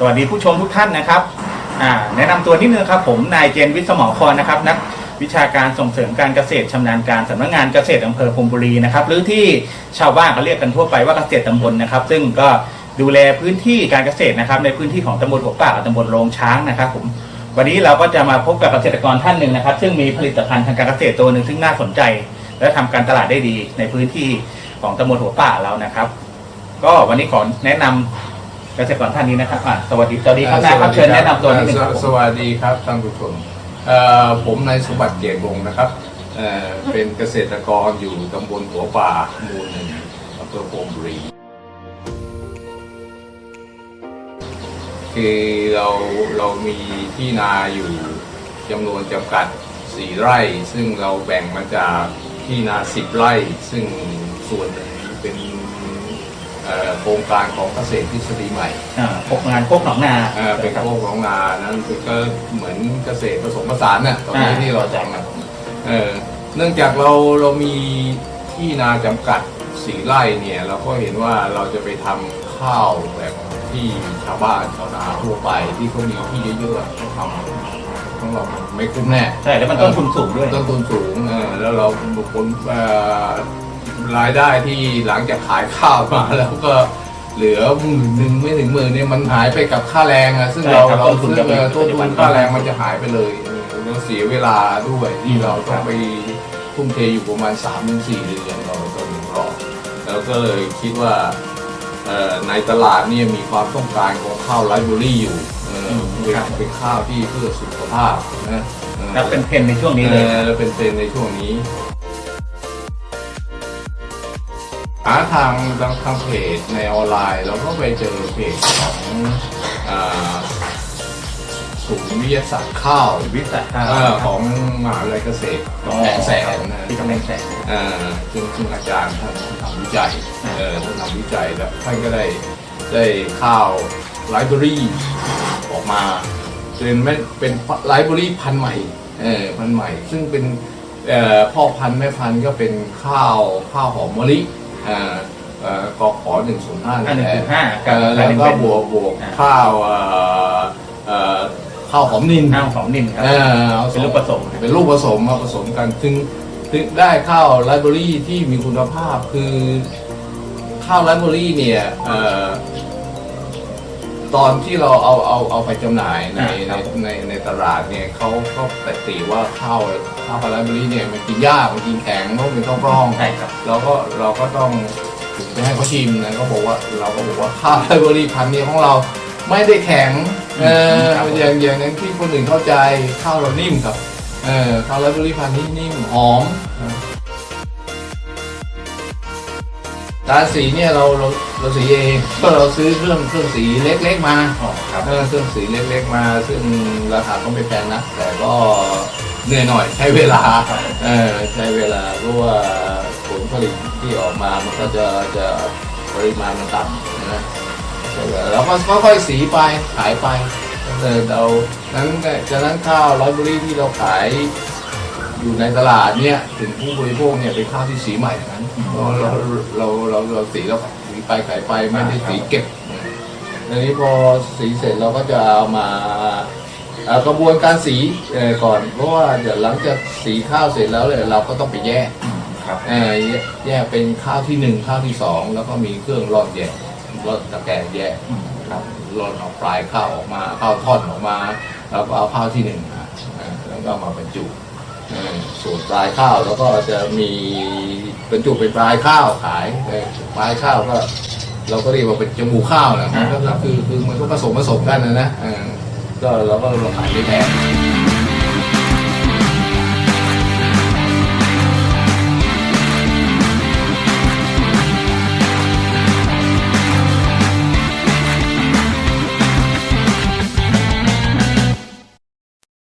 สวัสดีผู้ชมทุกท่านนะครับแนะนำตัวนิดนึงครับผมนายเจนวิทย์สมอครนะครับนักวิชาการส่งเสริมการเกษตรชำนาญการสำนักงานเกษตรอำเภอพรมบุรีนะครับหรือที่ชาวบ้านเขาเรียกกันทั่วไปว่าเกษตรตำบลนะครับ ซึ่งก็ดูแลพื้นที่การเกษตรนะครับ ในพื้นที่ของตำบลหัวป่ากับตำบลโรงช้างนะครับผมวันนี้เราก็จะมาพบกับเกษตรกรท่านหนึ่งนะครับ ซึ่งมีผลิตภัณฑ์ทางการเกษตรตัวหนึ่งซึ่งน่าสนใจ และทำการตลาดได้ดีในพื้นที่ของตำบลหัวป่าเรานะครับ ก็วันนี้ขอแนะนำ เกษตรกรท่านนี้นะครับอะสวัสดีสวัสดีครับนะครับเชิญแนะนำตัวนิดนึงครับสผม สวัสดีครับท่านผู้ชมเอ่อผมนายสมบัติเกียรติวงศ์นะครับเอ่อเป็นเกษตรกรอยู่ตำบลหัวป่าหมู่หนึ่งอำเภอโพรมบุรีคือเราเรามีที่นาอยู่จำนวนจำกัด 4 ไร่ ซึ่งเราแบ่งมาจากที่นา 10 ไร่ ซึ่งส่วนหนึ่งเป็นเอ่อ โครงการของเกษตรทฤษฎีใหม่อ่าพกงานโคกหนองนาเอ่อเป็นโคกของนานั้นก็เหมือนเกษตรผสมผสานน่ะตอนนี้อ่าที่เราทำนะเออเนื่องจากเราเรามีที่นาจำกัดสี่ไร่เนี่ยเราก็เห็นว่าเราจะไปทำข้าวแบบที่ชาวบ้านชาวนาทั่วไปที่เขามีที่เยอะๆเขาทำของเราไม่คุ้มแน่ ใช่แล้วมันต้นทุนสูงด้วย ต้นทุนสูงเออแล้วเราผลเอ่อ รายได้ที่หลังจากขายข้าวมาแล้วก็เหลือหมื่นหนึ่งไม่ถึงหมื่นเนี่ยมันหายไปกับค่าแรงอะซึ่งเราใช่ครับเราต้นทุนซื้อจะมีเออต้นทุปัจนจุบันค่าแรงมันจะหายไปเลยเออแล้วเสียเวลาด้วยที่เราต้อครังบไปทุ่มเทอยู่ประมาณ3ามถึงสเดือนเราก็ถึงรอแล้วก็เลยคิดว่าเอ่อในตลาดเนี่ยมีความต้องการของข้าวไรซ์เบอรี่อยู่เออเป็นเป็นข้าวที่เพื่อสุขภาพนะออแล้วเป็นเพนในช่วงนี้เลย ออแล้วเป็นเทรนด์ในช่วงนี้ หาทางทางเพจในออนไลน์เราก็ไปเจอเพจของศูนย์วิทยาศาสตร์ข้าววิสัยข้าวเอ่อของมหาวิทยาลัยเกษตรของแสงแสนที่กำแพงแสนซึ่งซึ่งอาจารย์ท่านทำวิจัยเออท่านทำวิจัยแล้วท่านก็ได้ได้ข้าวไลบรารีออกมาเป็นไม่เป็นไลบรารีพันใหม่เออพันใหม่ ซึ่งเป็นพ่อพันธุ์แม่พันธุ์ก็เป็นข้าวข้าวหอมมะลิ กขอหนึ่งศูนย์ห้าอ่าหนึ่งจุดห้าแล้วก็บวกบวกอ่าข้าวเอ่อเอ่อข้าวหอมนินข้าวของนินครับเอออาเป็นลูกผสมเป็นลูกผสมมาผสมกันถึงถึงได้ข้าวไรเบอรี่ที่มีคุณภาพคือข้าวไรเบอรี่เนี่ยเอ่อ ตอนที่เราเอาเอาเอาไปจำหน่ายในอ่าคในรับในในตลาดเนี่ยเขาก็แต่ตีว่าข้าวข้าวไรเบอรี่เนี่ยมันกินยากมันกินแข็งเพราะมันต้องกล้องใช่ครับเราก็เราก็ต้องถึงไปให้เขาชิมนะก็บอกว่าเราก็บอกว่าข้าวไรเบอรี่พันธุ์นี้ของเราไม่ได้แข็งเออครับผมอย่างอย่างนั้นที่คนอื่นเข้าใจข้าวเรานิ่มครับเออข้าวไรเบอรี่พันธุ์นี้นิ่มหอม การสีเนี่ยเราเราเราสีเองก็เราซื้อเครื่องเครื่องสีเล็กๆมาอ๋อครับเออเครื่องสีเล็กๆมา ซึ่งราคาก็ไม่แพงนะแต่ก็เหนื่อยหน่อยใช้เวลาเออใช้เวลาเพราะว่าผลผลิตที่ออกมามันก็จะจะปริมาณมันต่ำนะใช้เวลาแล้วก็ค่อยๆสีไปขายไปเออเรานั้นจากนั้นข้าวไรเบอรี่ที่เราขาย อยู่ในตลาดเนี่ยถึงผู้บริโภคเนี่ยเป็นข้าวที่สีใหม่ทั้งนั้นเพราะเราเราเราเราสีแล้วสีไปขายไปไม่ได้สีเก็บทีนี้พอสีเสร็จเราก็จะเอามาเอ่อกระบวนการสีเอ่อก่อน เพราะว่าเดี๋ยวหลังจากสีข้าวเสร็จแล้วเนี่ยเราก็ต้องไปแยกครับเอ่อแยกแยกเป็นข้าวที่หนึ่งข้าวที่สองแล้วก็มีเครื่องร่อนแยกร่อนตะแกรงแยกครับร่อนเอาปลายข้าวออกมาข้าวท่อนออกมา แล้วก็เอาข้าวที่หนึ่งมาเอ่อแล้วก็เอามาบรรจุเอ่อ ส่วนปลายข้าวแล้วก็จะมีบรรจุเป็นปลายข้าวขายปลายข้าวก็ เราก็เรียกว่าเป็นจมูกข้าวนะมันก็คือคือมันก็ผสมผสมกันนะนะก็เราก็เราขายได้แพง